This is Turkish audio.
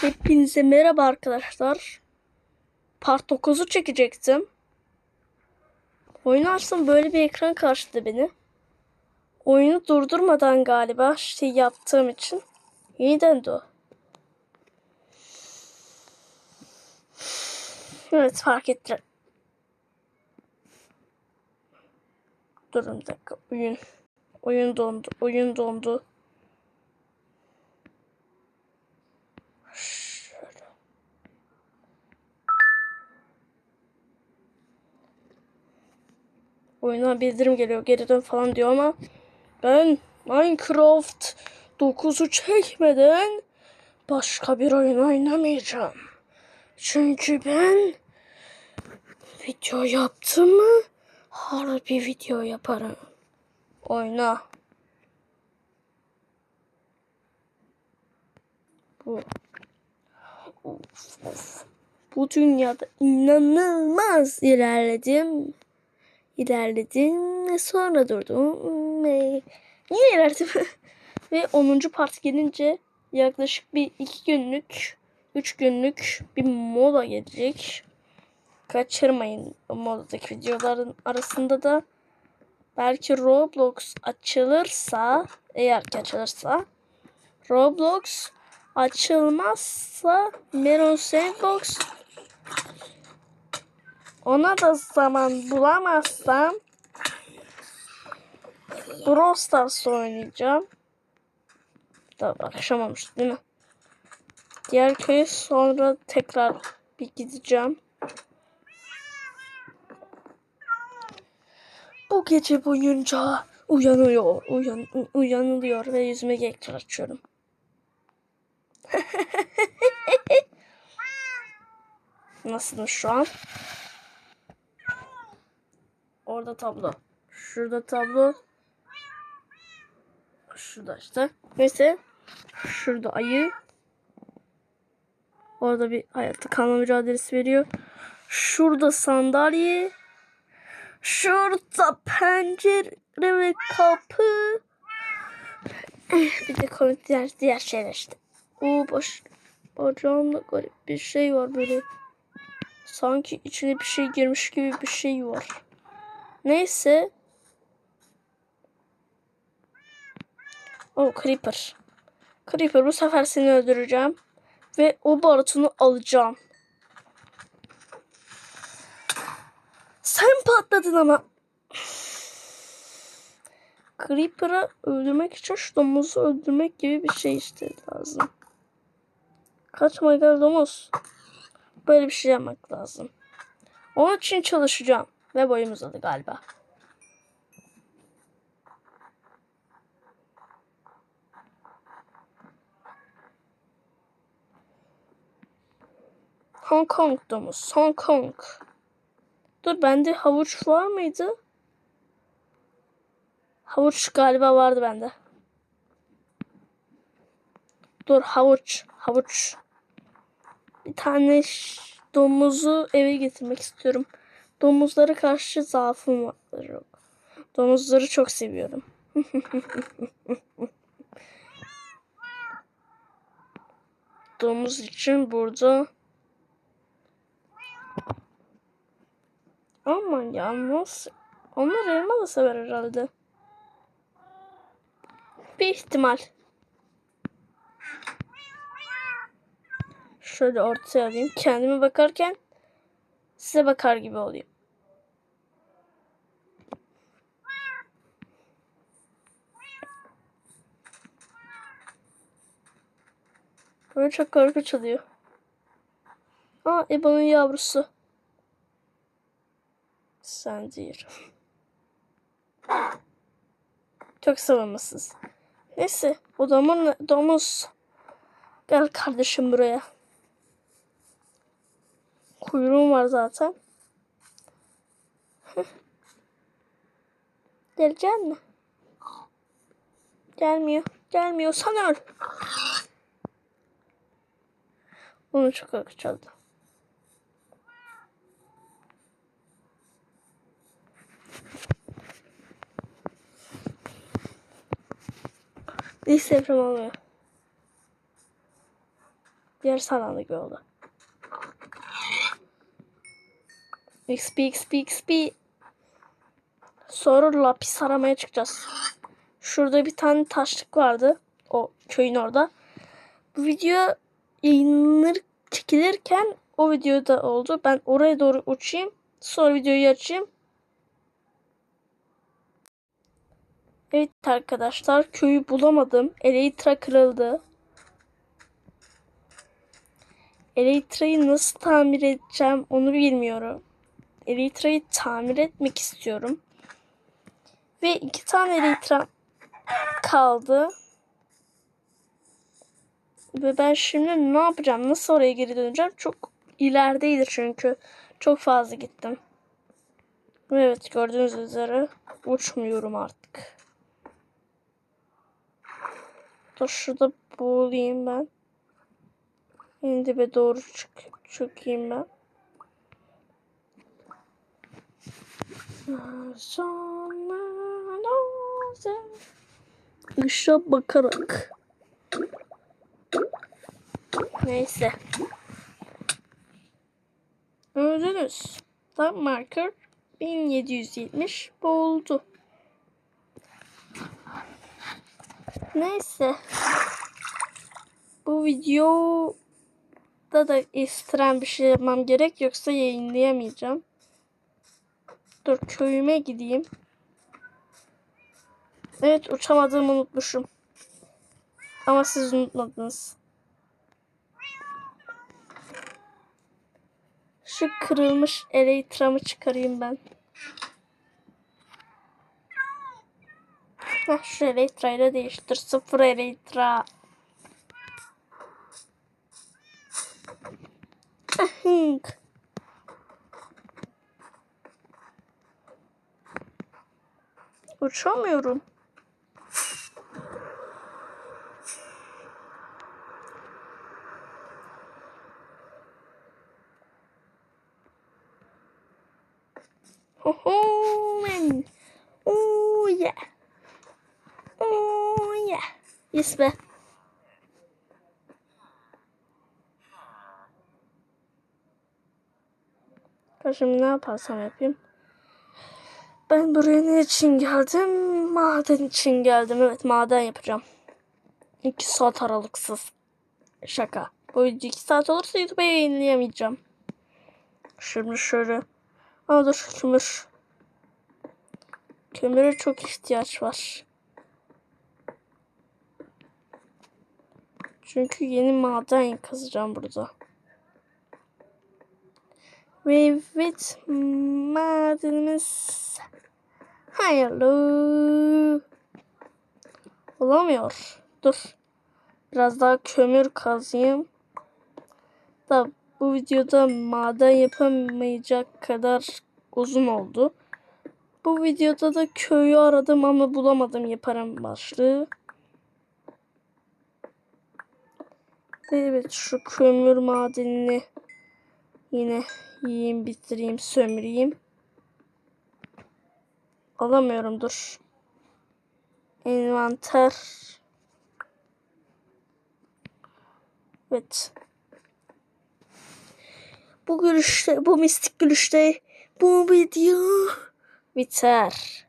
Hepinize merhaba arkadaşlar. Part 9'u çekecektim. Oyunu açtım böyle bir ekran karşıladı beni. Oyunu durdurmadan galiba şey yaptığım için yeniden de. Evet fark ettim. Durun dakika. Oyun. Oyun dondu. Oyun dondu. Oyuna bildirim geliyor. Geri dön falan diyor ama ben Minecraft 9'u çekmeden başka bir oyun oynamayacağım. Çünkü ben video yaptım mı harbi video yaparım. Oyna. Bu. Of, of. Bu dünyada inanılmaz ilerledim. İlerledim sonra durdum. Ve niye ilerledim? ve 10. part gelince yaklaşık bir 2 günlük 3 günlük bir mola gelecek. Kaçırmayın o moladaki videoların arasında da belki Roblox açılırsa eğer ki açılırsa Roblox açılmazsa Meron Sandbox ona da zaman bulamazsam Brawl Stars oynayacağım. Daha akşam olmuş değil mi? Diğer köye sonra tekrar bir gideceğim. Bu gece boyunca uyanıyor, uyan, uyanılıyor ve yüzüme ekran açıyorum. Nasılsın şu an? Orada tablo. Şurada tablo. Şurada işte. Neyse. Şurada ayı. Orada bir hayatta kalma mücadelesi veriyor. Şurada sandalye. Şurada pencere ve kapı. Eh, bir de komik diğer, diğer şeyler işte. O baş, bacağımda garip bir şey var böyle. Sanki içine bir şey girmiş gibi bir şey var. Neyse. O Creeper. Creeper bu sefer seni öldüreceğim. Ve o barutunu alacağım. Sen patladın ama. Creeper'ı öldürmek için şu domuzu öldürmek gibi bir şey işte lazım. Kaçma gel domuz. Böyle bir şey yapmak lazım. Onun için çalışacağım. Ve boyum uzadı galiba. Hong Kong domuz. Hong Kong. Dur bende havuç var mıydı? Havuç galiba vardı bende. Dur havuç. Havuç. Bir tane domuzu eve getirmek istiyorum. Domuzlara karşı zaafım var. Yok. Domuzları çok seviyorum. Domuz için burada Aman ya nasıl? Onlar elma da sever herhalde. Bir ihtimal. Şöyle ortaya alayım. Kendime bakarken size bakar gibi oluyor. Böyle çok korkunç oluyor. Aa Eba'nın yavrusu. Sen değil. Çok savunmasız. Neyse o domuz. Gel kardeşim buraya. Kuyruğum var zaten. Gelecek mi? Gelmiyor. Gelmiyor. Sen öl. Onu çok oldu. Hiç deprem. Diğer sağlamlık gibi oldu. XP XP XP. Sonra lapis aramaya çıkacağız. Şurada bir tane taşlık vardı. O köyün orada. Bu video yayınlanır çekilirken o videoda oldu. Ben oraya doğru uçayım. Sonra videoyu açayım. Evet arkadaşlar köyü bulamadım. Elytra kırıldı. Elytra'yı nasıl tamir edeceğim onu bilmiyorum. Elytra'yı tamir etmek istiyorum. Ve iki tane Elytra kaldı. Ve ben şimdi ne yapacağım? Nasıl oraya geri döneceğim? Çok ilerideydi çünkü. Çok fazla gittim. Evet gördüğünüz üzere uçmuyorum artık. Dur şurada boğulayım ben. En dibe doğru çık çökeyim ben. Işığa bakarak. Neyse. Gördünüz. Time marker 1770 boğuldu. Neyse. Bu videoda da ekstrem bir şey yapmam gerek yoksa yayınlayamayacağım. Dur köyüme gideyim. Evet uçamadığımı unutmuşum. Ama siz unutmadınız. Şu kırılmış elektramı çıkarayım ben. Heh, şu elektrayla değiştir. Sıfır elektra. Ahink. Uçamıyorum. Oh man. Oh yeah. Oh yeah. Yes be. Şimdi ne yaparsam yapayım. Ben buraya ne için geldim? Maden için geldim. Evet maden yapacağım. 2 saat aralıksız. Şaka. Bu video 2 saat olursa YouTube'a yayınlayamayacağım. Şimdi şöyle. Aa dur kömür. Kömüre çok ihtiyaç var. Çünkü yeni maden kazacağım burada. Ve evet madenimiz hayırlı. Olamıyor. Dur. Biraz daha kömür kazayım. Da bu videoda maden yapamayacak kadar uzun oldu. Bu videoda da köyü aradım ama bulamadım yaparım başlığı. Evet şu kömür madenini yine yiyeyim bitireyim sömüreyim. Alamıyorum dur. Envanter. Evet. Bu görüşte, bu mistik görüşte bu video biter.